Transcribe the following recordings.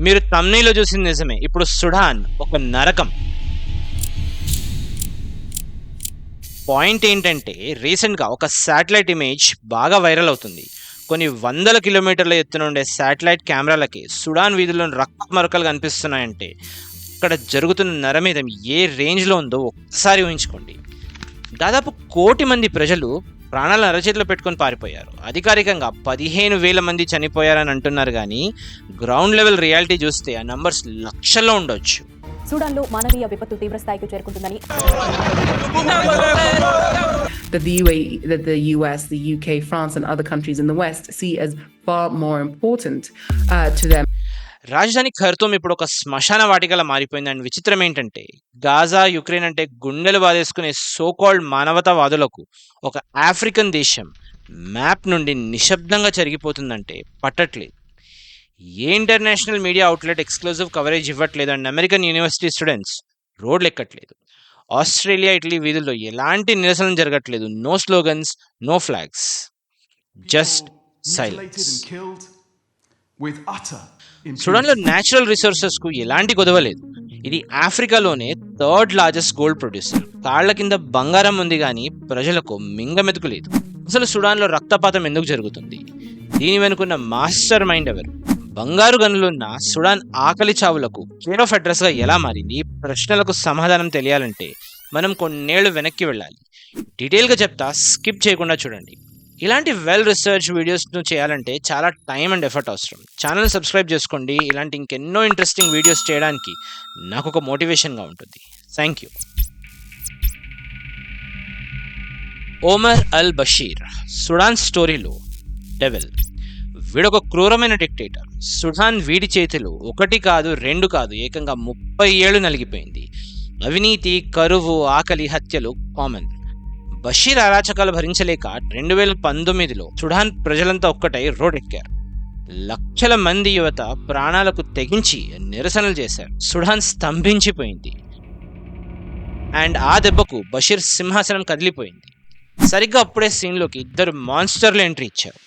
మీరు తమ్నీలో చూసింది నిజమే. ఇప్పుడు సుడాన్ ఒక నరకం. పాయింట్ ఏంటంటే రీసెంట్గా ఒక శాటిలైట్ ఇమేజ్ బాగా వైరల్ అవుతుంది. కొన్ని వందల కిలోమీటర్ల ఎత్తున ఉండే శాటిలైట్ కెమెరాలకి సుడాన్ వీధుల్లో రక్త మరకలు కనిపిస్తున్నాయంటే అక్కడ జరుగుతున్న నరమేధం ఏ రేంజ్లో ఉందో ఒక్కసారి ఊహించుకోండి. దాదాపు కోటి మంది ప్రజలు ప్రాణాలను అరచేతిలో పెట్టుకొని పారిపోయారు. అధికారికంగా పదిహేను వేల మంది చనిపోయారని అంటున్నారు కానీ గ్రౌండ్ లెవెల్ రియాలిటీ చూస్తే ఆ నంబర్స్ లక్షల్లో ఉండొచ్చు. సూడాన్లో మానవీయ విపత్తు తీవ్రస్థాయికి చేరుకుంటుందని. That the UAE, that the US, the UK, France, and other countries in the West see as far more important uh, to them. రాజధాని ఖర్తూమ్ ఇప్పుడు ఒక శ్మశాన వాటికలా మారిపోయింది. అండ్ విచిత్రం ఏంటంటే గాజా యుక్రెయిన్ అంటే గుండెలు బాధేసుకునే సోకాల్డ్ మానవతావాదులకు ఒక ఆఫ్రికన్ దేశం మ్యాప్ నుండి నిశ్శబ్దంగా జరిగిపోతుందంటే పట్టట్లేదు. ఏ international media outlet exclusive coverage ఇవ్వట్లేదు. అండ్ అమెరికన్ యూనివర్సిటీ స్టూడెంట్స్ రోడ్లు ఎక్కట్లేదు. ఆస్ట్రేలియా ఇటలీ వీధుల్లో ఎలాంటి నిరసన జరగట్లేదు. No slogans no flags. Just silence. సుడాన్లో natural రిసోర్సెస్కు ఎలాంటి గొదవలేదు ఇది ఆఫ్రికాలోనే థర్డ్ లార్జెస్ట్ గోల్డ్ ప్రొడ్యూసర్ తాళ్ళ కింద బంగారం ఉంది కానీ ప్రజలకు మింగమెతుకు లేదు. అసలు సుడాన్లో రక్తపాతం ఎందుకు జరుగుతుంది? దీని వెనుకున్న మాస్టర్ మైండ్ ఎవరు? బంగారు గనులున్న సుడాన్ ఆకలి చావులకు కేర్ ఆఫ్ అడ్రస్గా ఎలా మారింది? ప్రశ్నలకు సమాధానం తెలియాలంటే మనం కొన్నేళ్ళు వెనక్కి వెళ్ళాలి. డీటెయిల్గా చెప్తా స్కిప్ చేయకుండా చూడండి. ఇలాంటి వెల్ రీసెర్చ్ వీడియోస్ను చేయాలంటే చాలా టైం అండ్ ఎఫర్ట్ అవసరం. ఛానల్ సబ్స్క్రైబ్ చేసుకోండి. ఇలాంటి ఇంకెన్నో ఇంట్రెస్టింగ్ వీడియోస్ చేయడానికి నాకు ఒక మోటివేషన్గా ఉంటుంది. Thank you Omar al Bashir Sudan స్టోరీలో డెవెల్ వీడొక క్రూరమైన డిక్టేటర్ సుడాన్ వీడి చేతిలో ఒకటి కాదు రెండు కాదు ఏకంగా ముప్పై ఏళ్ళు నలిగిపోయింది. అవినీతి కరువు ఆకలి హత్యలు కామన్ బషీర్ అరాచకాలు భరించలేక రెండు వేల పంతొమ్మిదిలో సుడాన్ ప్రజలంతా ఒక్కటై రోడెక్కారు. లక్షల మంది యువత ప్రాణాలకు తెగించి నిరసనలు చేశారు. సుడాన్ స్తంభించిపోయింది. అండ్ ఆ దెబ్బకు బషీర్ సింహాసనం కదిలిపోయింది. సరిగ్గా అప్పుడే సీన్లోకి ఇద్దరు మాన్స్టర్లు ఎంట్రీ ఇచ్చారు.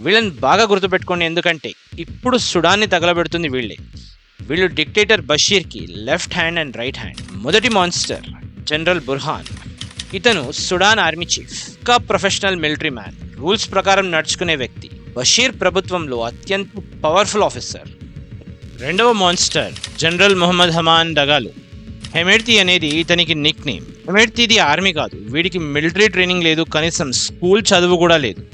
వీళ్ళని బాగా గుర్తుపెట్టుకోండి ఎందుకంటే ఇప్పుడు సుడాన్ని తగలబెడుతుంది వీళ్ళే. వీళ్ళు dictator బషీర్కి left hand and right hand. మొదటి మాన్స్టర్ జనరల్ బుర్హాన్. ఇతను సుడాన్ ఆర్మీ చీఫ్ ఒక ప్రొఫెషనల్ మిలిటరీ మ్యాన్. రూల్స్ ప్రకారం నడుచుకునే వ్యక్తి. బషీర్ ప్రభుత్వంలో అత్యంత పవర్ఫుల్ ఆఫీసర్. రెండవ మాన్స్టర్ జనరల్ మొహమ్మద్ హమాన్ డగాలు. హెమెడ్తి అనేది ఇతనికి నిక్ నేమ్. హెమెడ్తిది ఆర్మీ కాదు వీడికి మిలిటరీ ట్రైనింగ్ లేదు కనీసం స్కూల్ చదువు కూడా లేదు.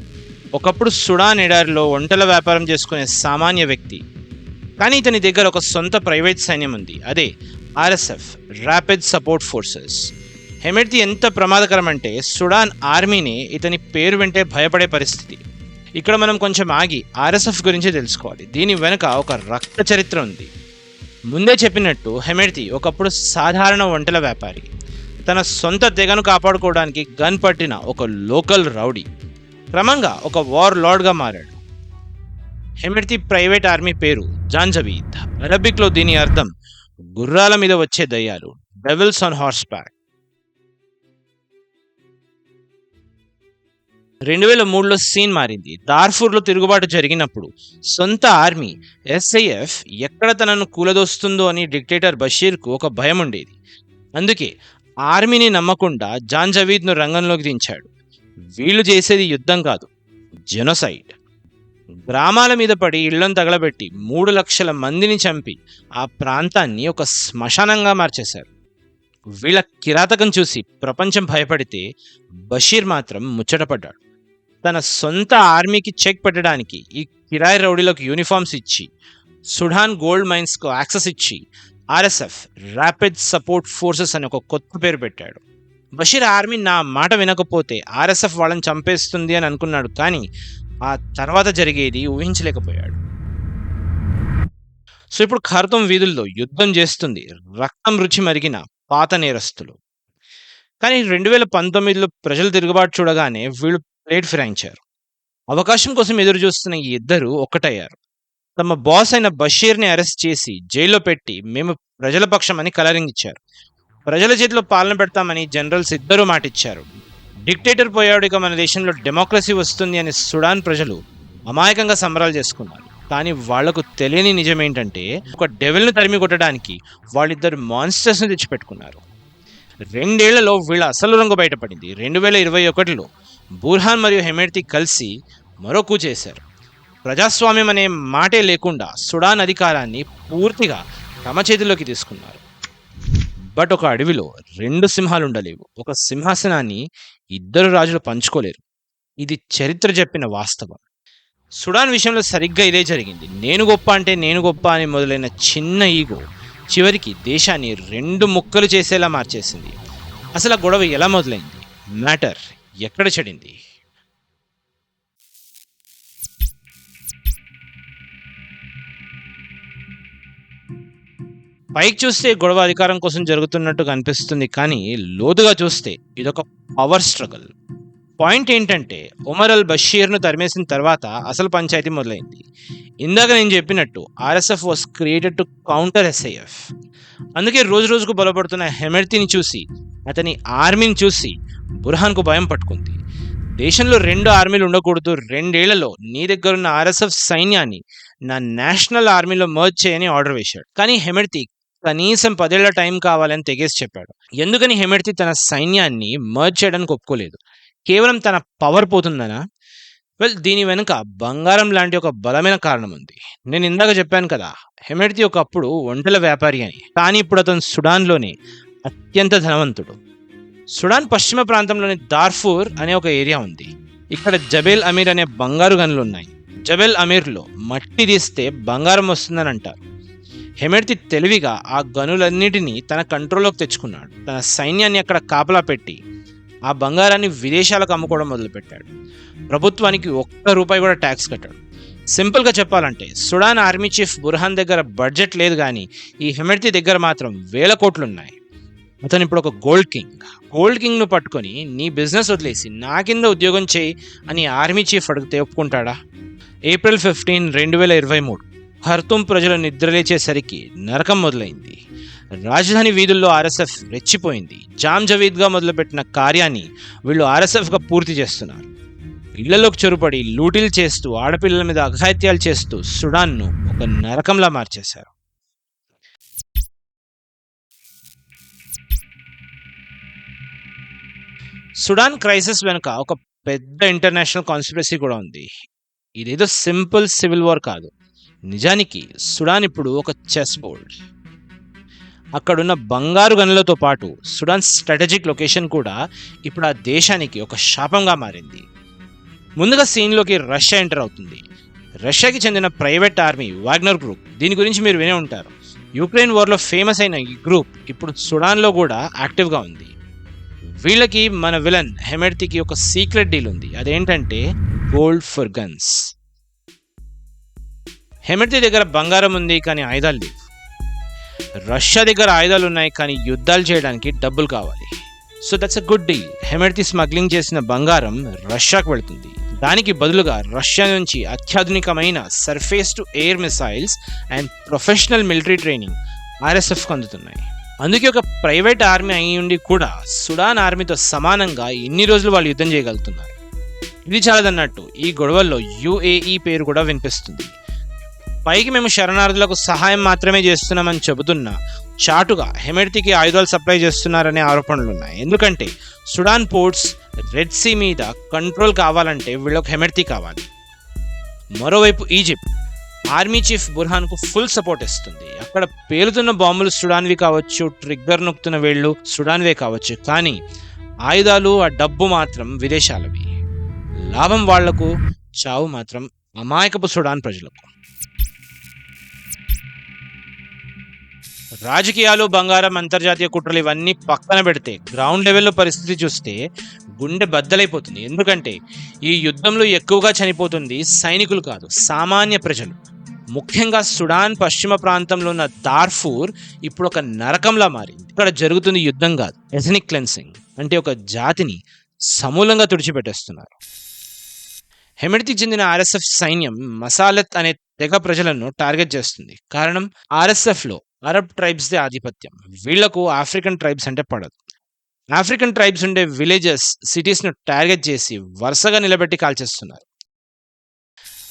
ఒకప్పుడు సుడాన్ ఎడారిలో ఒంటల వ్యాపారం చేసుకునే సామాన్య వ్యక్తి. కానీ ఇతని దగ్గర ఒక సొంత ప్రైవేట్ సైన్యం ఉంది. అదే RSF rapid support forces. Hemedti ఎంత ప్రమాదకరం అంటే సుడాన్ ఆర్మీని ఇతని పేరు వింటే భయపడే పరిస్థితి. ఇక్కడ మనం కొంచెం ఆగి ఆర్ఎస్ఎఫ్ గురించి తెలుసుకోవాలి. దీని వెనుక ఒక రక్త చరిత్ర ఉంది. ముందే చెప్పినట్టు హెమెడ్తి ఒకప్పుడు సాధారణ వంటల వ్యాపారి. తన సొంత తెగను కాపాడుకోవడానికి గన్ పట్టిన ఒక లోకల్ రౌడీ. క్రమంగా ఒక వార్ లార్డ్గా మారాడు. హెమెడ్తి ప్రైవేట్ ఆర్మీ పేరు జాంజవీద్. అరబిక్లో దీని అర్థం గుర్రాల మీద వచ్చే దయ్యాలు డెవిల్స్ ఆన్ హార్స్ బ్యాక్ రెండు వేల మూడులో సీన్ మారింది. దార్ఫూర్లో తిరుగుబాటు జరిగినప్పుడు సొంత ఆర్మీ ఎస్ఐఎఫ్ ఎక్కడ తనను కూలదోస్తుందో అని డిక్టేటర్ బషీర్కు ఒక భయం ఉండేది. అందుకే ఆర్మీని నమ్మకుండా జాన్ జవీద్ను రంగంలోకి దించాడు. వీళ్ళు చేసేది యుద్ధం కాదు జెనోసైడ్. గ్రామాల మీద పడి ఇళ్ళను తగలబెట్టి మూడు లక్షల మందిని చంపి ఆ ప్రాంతాన్ని ఒక శ్మశానంగా మార్చేశారు. వీళ్ళ కిరాతకం చూసి ప్రపంచం భయపడితే బషీర్ మాత్రం ముచ్చటపడ్డాడు. తన సొంత ఆర్మీకి చెక్ పెట్టడానికి ఈ కిరాయి రౌడీలకు యూనిఫామ్స్ ఇచ్చి సుడాన్ గోల్డ్ మైన్స్కు యాక్సెస్ ఇచ్చి ఆర్ఎస్ఎఫ్ ర్యాపిడ్ సపోర్ట్ ఫోర్సెస్ అని ఒక కొత్త పేరు పెట్టాడు. బషీర్ ఆర్మీ నా మాట వినకపోతే ఆర్ఎస్ఎఫ్ వాళ్ళని చంపేస్తుంది అని అనుకున్నాడు కానీ ఆ తర్వాత జరిగేది ఊహించలేకపోయాడు. సో ఇప్పుడు ఖర్తం వీధుల్లో యుద్ధం చేస్తుంది. రక్తం రుచి మరిగిన పాత నేరస్తులు. కానీ రెండు వేల పంతొమ్మిదిలో ప్రజలు తిరుగుబాటు చూడగానే వీళ్ళు ప్లేట్ ఫిరాయించారు. అవకాశం కోసం ఎదురు చూస్తున్న ఈ ఇద్దరు ఒక్కటయ్యారు. తమ బాస్ అయిన బషీర్ని అరెస్ట్ చేసి జైల్లో పెట్టి మేము ప్రజల పక్షమని కలరింగ్ ఇచ్చారు ప్రజల చేతిలో పాలన పెడతామని జనరల్స్ ఇద్దరూ మాటిచ్చారు. డిక్టేటర్ పోయాడుగా మన దేశంలో డెమోక్రసీ వస్తుంది అని సుడాన్ ప్రజలు అమాయకంగా సంబరాలు చేసుకున్నారు. కానీ వాళ్ళకు తెలియని నిజం ఏంటంటే ఒక డెవెల్ను తరిమి కొట్టడానికి వాళ్ళిద్దరు మాన్స్టర్స్ని తెచ్చిపెట్టుకున్నారు. రెండేళ్ళలో వీళ్ళ అసలు రంగు బయటపడింది. రెండు వేల ఇరవై ఒకటిలో బూర్హాన్ మరియు హెమెడ్తి కలిసి మరో చేశారు. ప్రజాస్వామ్యం అనే మాటే లేకుండా సుడాన్ అధికారాన్ని పూర్తిగా తమ చేతిలోకి తీసుకున్నారు. బట్ ఒక అడవిలో రెండు సింహాలు ఉండలేవు. ఒక సింహాసనాన్ని ఇద్దరు రాజులు పంచుకోలేరు. ఇది చరిత్ర చెప్పిన వాస్తవం. సుడాన్ విషయంలో సరిగ్గా ఇదే జరిగింది. నేను గొప్ప అంటే నేను గొప్ప అని మొదలైన చిన్న ఈగో చివరికి దేశాన్ని రెండు ముక్కలు చేసేలా మార్చేసింది. అసలు ఆ గొడవ ఎలా మొదలైంది? మ్యాటర్ ఎక్కడ చెడింది? పైకి చూస్తే గొడవ అధికారం కోసం జరుగుతున్నట్టు కనిపిస్తుంది కానీ లోతుగా చూస్తే ఇదొక పవర్ స్ట్రగుల్. పాయింట్ ఏంటంటే ఉమర్ అల్ బషీర్ను తరిమేసిన తర్వాత అసలు పంచాయతీ మొదలైంది. ఇందాక నేను చెప్పినట్టు RSF was created to counter SIF. అందుకే రోజు రోజుకు బలపడుతున్న హెమెర్తిని చూసి అతని ఆర్మీని చూసి బుర్హాన్కు భయం పట్టుకుంది. దేశంలో రెండు ఆర్మీలు ఉండకూడదు రెండేళ్ళలో నీ దగ్గరున్న ఆర్ఎస్ఎఫ్ సైన్యాన్ని నా నేషనల్ ఆర్మీలో మర్జ్ చేయని ఆర్డర్ వేశాడు. కానీ హెమెర్తి కనీసం పదేళ్ళ టైం కావాలని తెగేసి చెప్పాడు. ఎందుకని హెమెర్తి తన సైన్యాన్ని మర్జ్ చేయడానికి ఒప్పుకోలేదు? కేవలం తన పవర్ పోతుందనా? వెల్ దీని వెనుక బంగారం లాంటి ఒక బలమైన కారణం ఉంది. నేను ఇందాక చెప్పాను కదా హెమెడ్తి ఒకప్పుడు ఒంటెల వ్యాపారి అని కానీ ఇప్పుడు అతను సుడాన్లోని అత్యంత ధనవంతుడు. సుడాన్ పశ్చిమ ప్రాంతంలోని దార్ఫూర్ అనే ఒక ఏరియా ఉంది. ఇక్కడ జబేల్ అమీర్ అనే బంగారు గనులు ఉన్నాయి. జబెల్ అమీర్లో మట్టి తీస్తే బంగారం వస్తుందని అంటారు. హెమెడ్తి తెలివిగా ఆ గనులన్నిటినీ తన కంట్రోల్లోకి తెచ్చుకున్నాడు. తన సైన్యాన్ని అక్కడ కాపలా పెట్టి ఆ బంగారాన్ని విదేశాలకు అమ్ముకోవడం మొదలుపెట్టాడు. ప్రభుత్వానికి ఒక్క రూపాయి కూడా ట్యాక్స్ కట్టాడు. సింపుల్గా చెప్పాలంటే సుడాన్ ఆర్మీ చీఫ్ బుర్హాన్ దగ్గర బడ్జెట్ లేదు కానీ ఈ హెమెడ్తి దగ్గర మాత్రం వేల కోట్లున్నాయి. అతను ఇప్పుడు ఒక గోల్డ్ కింగ్. గోల్డ్ కింగ్ను పట్టుకొని నీ బిజినెస్ వదిలేసి నా కింద ఉద్యోగం చేయి అని ఆర్మీ చీఫ్ అడిగితే ఒప్పుకుంటాడా? ఏప్రిల్ ఫిఫ్టీన్ రెండు వేల ఇరవై మూడు. ఖర్తుం ప్రజలు నిద్రలేచేసరికి నరకం మొదలైంది. రాజధాని వీధుల్లో ఆర్ఎస్ఎఫ్ రెచ్చిపోయింది. జామ్ జవీద్గా మొదలుపెట్టిన కార్యాన్ని వీళ్ళు ఆర్ఎస్ఎఫ్గా పూర్తి చేస్తున్నారు. ఇళ్ళలోకి చొరుపడి లూటీలు చేస్తూ ఆడపిల్లల మీద అఘాయిత్యాలు చేస్తూ సుడాన్ను ఒక నరకంలా మార్చేశారు. సుడాన్ క్రైసిస్ వెనుక ఒక పెద్ద ఇంటర్నేషనల్ కాన్స్పిరసీ కూడా ఉంది. ఇదేదో సింపుల్ సివిల్ వార్ కాదు. నిజానికి సుడాన్ ఇప్పుడు ఒక చెస్ బోర్డ్. అక్కడున్న బంగారు గనులతో పాటు సుడాన్ స్ట్రాటజిక్ లొకేషన్ కూడా ఇప్పుడు ఆ దేశానికి ఒక శాపంగా మారింది. ముందుగా సీన్లోకి రష్యా ఎంటర్ అవుతుంది. రష్యాకి చెందిన ప్రైవేట్ ఆర్మీ వాగ్నర్ గ్రూప్. దీని గురించి మీరు వినే ఉంటారు. యుక్రెయిన్ వార్లో ఫేమస్ అయిన ఈ గ్రూప్ ఇప్పుడు సుడాన్లో కూడా యాక్టివ్గా ఉంది. వీళ్ళకి మన విలన్ హెమెడ్తికి ఒక సీక్రెట్ డీల్ ఉంది. అదేంటంటే గోల్డ్ ఫర్ గన్స్. హెమెడ్తి దగ్గర బంగారం ఉంది కానీ ఆయుధాలు లేవు. రష్యా దగ్గర ఆయుధాలు ఉన్నాయి కానీ యుద్ధాలు చేయడానికి డబ్బులు కావాలి. So that's a good deal Hemedti smuggling చేసిన బంగారం రష్యాకు వెళుతుంది. దానికి బదులుగా రష్యా నుంచి అత్యాధునికమైన surface to air missiles and professional military training ఆర్ఎస్ఎఫ్కి అందుతున్నాయి. అందుకే ఒక ప్రైవేట్ ఆర్మీ అయి ఉండి కూడా సుడాన్ ఆర్మీతో సమానంగా ఇన్ని రోజులు వాళ్ళు యుద్ధం చేయగలుగుతున్నారు. ఇది చాలదన్నట్టు ఈ గొడవల్లో యుఏఈ పేరు కూడా వినిపిస్తుంది. పైకి మేము శరణార్థులకు సహాయం మాత్రమే చేస్తున్నామని చెబుతున్నా. చాటుగా హెమెడ్తికి ఆయుధాలు సప్లై చేస్తున్నారనే ఆరోపణలు ఉన్నాయి ఎందుకంటే సుడాన్ పోర్ట్స్ రెడ్ సీ మీద కంట్రోల్ కావాలంటే వీళ్ళకి హెమెడ్తి కావాలి. మరోవైపు ఈజిప్ట్ ఆర్మీ చీఫ్ బుర్హాన్కు ఫుల్ సపోర్ట్ ఇస్తుంది. అక్కడ పేలుతున్న బాంబులు సుడాన్వి కావచ్చు ట్రిగ్గర్ నొక్కుతున్న వేళ్ళు సుడాన్వే కావచ్చు. కానీ ఆయుధాలు ఆ డబ్బు మాత్రం విదేశాలవి. లాభం వాళ్ళకు చావు మాత్రం అమాయకపు సుడాన్ ప్రజలకు. రాజకీయాలు బంగారం అంతర్జాతీయ కుట్రలు ఇవన్నీ పక్కన పెడితే గ్రౌండ్ లెవెల్లో పరిస్థితి చూస్తే గుండె బద్దలైపోతుంది. ఎందుకంటే ఈ యుద్ధంలో ఎక్కువగా చనిపోతుంది సైనికులు కాదు సామాన్య ప్రజలు. ముఖ్యంగా సుడాన్ పశ్చిమ ప్రాంతంలో ఉన్న దార్ఫూర్ ఇప్పుడు ఒక నరకంలా మారింది. ఇక్కడ జరుగుతుంది యుద్ధం కాదు ఎథనిక్ క్లెన్సింగ్ అంటే ఒక జాతిని సమూలంగా తుడిచిపెట్టేస్తున్నారు. హెమెడ్తికి చెందిన ఆర్ఎస్ఎఫ్ సైన్యం మసాలత్ అనే తెగ ప్రజలను టార్గెట్ చేస్తుంది. కారణం ఆర్ఎస్ఎఫ్లో అరబ్ ట్రైబ్స్దే ఆధిపత్యం. వీళ్ళకు ఆఫ్రికన్ ట్రైబ్స్ అంటే పడదు. ఆఫ్రికన్ ట్రైబ్స్ ఉండే విలేజెస్ సిటీస్ను టార్గెట్ చేసి వరుసగా నిలబెట్టి కాల్చేస్తున్నారు.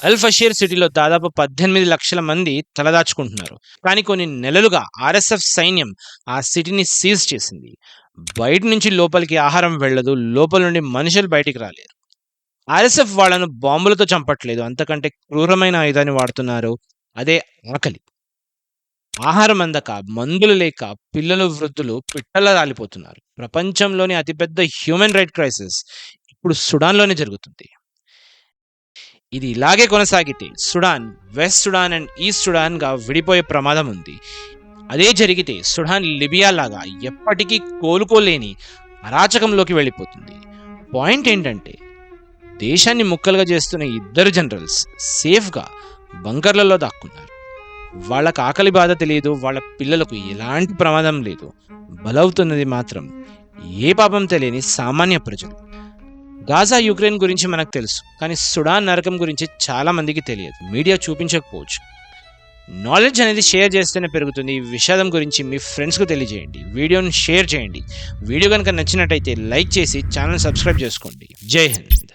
అల్ ఫషీర్ సిటీలో దాదాపు పద్దెనిమిది లక్షల మంది తలదాచుకుంటున్నారు. కానీ కొన్ని నెలలుగా ఆర్ఎస్ఎఫ్ సైన్యం ఆ సిటీని సీజ్ చేసింది. బయట నుంచి లోపలికి ఆహారం వెళ్ళదు లోపల నుండి మనుషులు బయటికి రాలేరు. ఆర్ఎస్ఎఫ్ వాళ్ళను బాంబులతో చంపట్లేదు. అంతకంటే క్రూరమైన ఆయుధాన్ని వాడుతున్నారు. అదే ఆకలి. ఆహారం అందక మందులు లేక పిల్లలు వృద్ధులు పిట్టల రాలిపోతున్నారు. ప్రపంచంలోని అతిపెద్ద హ్యూమన్ రైట్ క్రైసిస్ ఇప్పుడు సుడాన్లోనే జరుగుతుంది. ఇది ఇలాగే కొనసాగితే Sudan west Sudan and east సుడాన్గా విడిపోయే ప్రమాదం ఉంది. అదే జరిగితే సుడాన్ లిబియా లాగా ఎప్పటికీ కోలుకోలేని అరాచకంలోకి వెళ్ళిపోతుంది. పాయింట్ ఏంటంటే దేశాన్ని ముక్కలుగా చేస్తున్న ఇద్దరు జనరల్స్ సేఫ్గా బంకర్లలో దాక్కున్నారు. వాళ్ళకి ఆకలి బాధ తెలియదు వాళ్ళ పిల్లలకు ఎలాంటి ప్రమాదం లేదు. బలవుతున్నది మాత్రం ఏ పాపం తెలియని సామాన్య ప్రజలు. గాజా యుక్రెయిన్ గురించి మనకు తెలుసు కానీ సుడాన్ నరకం గురించి చాలామందికి తెలియదు. మీడియా చూపించకపోవచ్చు. నాలెడ్జ్ అనేది షేర్ చేస్తేనే పెరుగుతుంది. ఈ విషాదం గురించి మీ ఫ్రెండ్స్కు తెలియజేయండి. వీడియోని షేర్ చేయండి. వీడియో కనుక నచ్చినట్టయితే లైక్ చేసి ఛానల్ సబ్స్క్రైబ్ చేసుకోండి. జై హింద్.